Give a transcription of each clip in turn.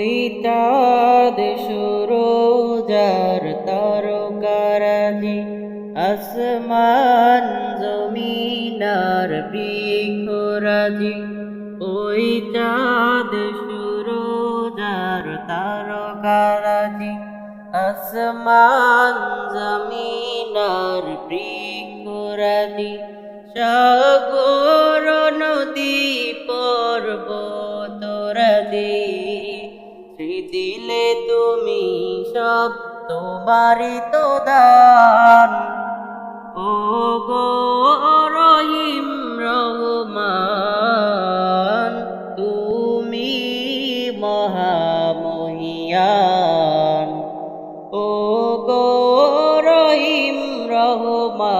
ওই চাঁদ সুরোজার তারকারাজি, আসমান জমিনার বৃক্ষরাজি ওই চাঁদ সুরোজার তারকারাজি, আসমান জমিনার বৃক্ষরাজি সাগর নদী পর্বতরাজি তুমি সব তোমারই তো দান। ও গো রহিম রহমান, তুমি মহামহিয়ান। ও গো রহিম রহমান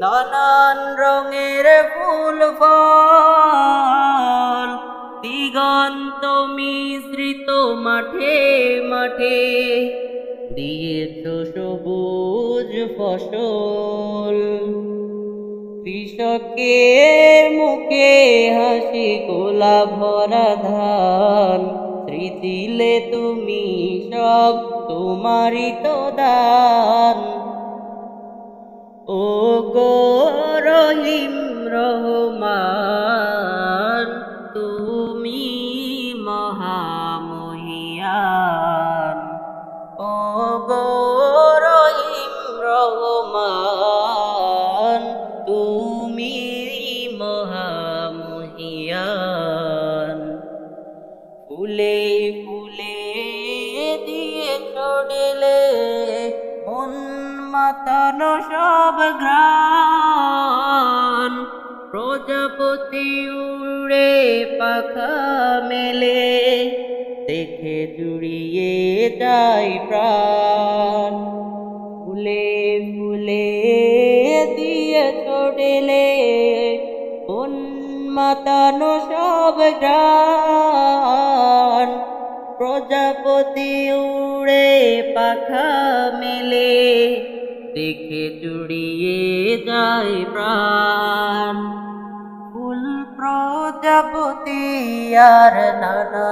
নানান রঙের ফুল, ফল। দিগন্ত মিশ্রিত মাঠে মাঠে। দিয়েছ সবুজ ফসল। কৃষকের মুখে হাসি, গোলা ভরা ধান। স্মৃতিলে তুমি সব, তোমারই তো দান। ও গো রহিম রহমান তুমি মহামহিয়ান। ও গো রহিম রহমান তুমি মহামহিয়ান। ফুলে ফুলে মাতানো সব গ্রাম প্রজাপতি উড়ে পাখা মেলে, দেখে জুড়িয়ে যায় প্রাণ। ফুলে ফুলে দিয়ে ছড়লে মন মাতানো সব গ্রাণ প্রজাপতি উড়ে পাখা মেলে দেখে জুড়িয়ে যায় প্রাণ। ফুল প্রজাপতি আর নানা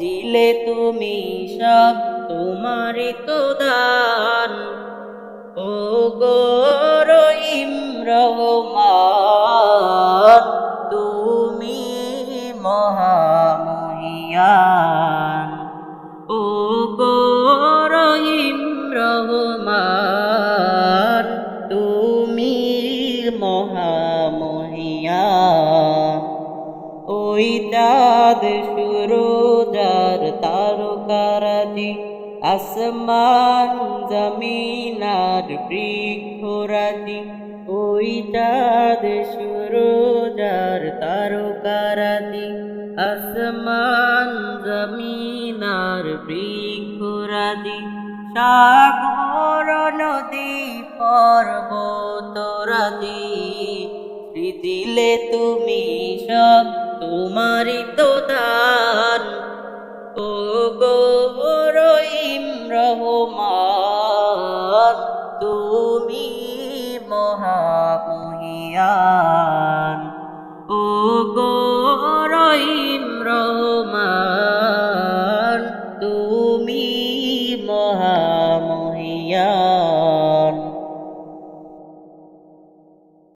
দিলে তুমি সব তোমারই তো দান। ও গো রহিম ওই চাঁদ সুরোজার তারকারাজি। আসমান জমিনার বৃক্ষরাজি। ওই চাঁদ সুরোজার তারকারাজি। আসমান জমিনার বৃক্ষরাজি। সাগর, নদী, পর্বতরাজি। দিলে তুমি সব তোমারই দান। ও গো রহিম রহমান তুমি মহামহিয়ান।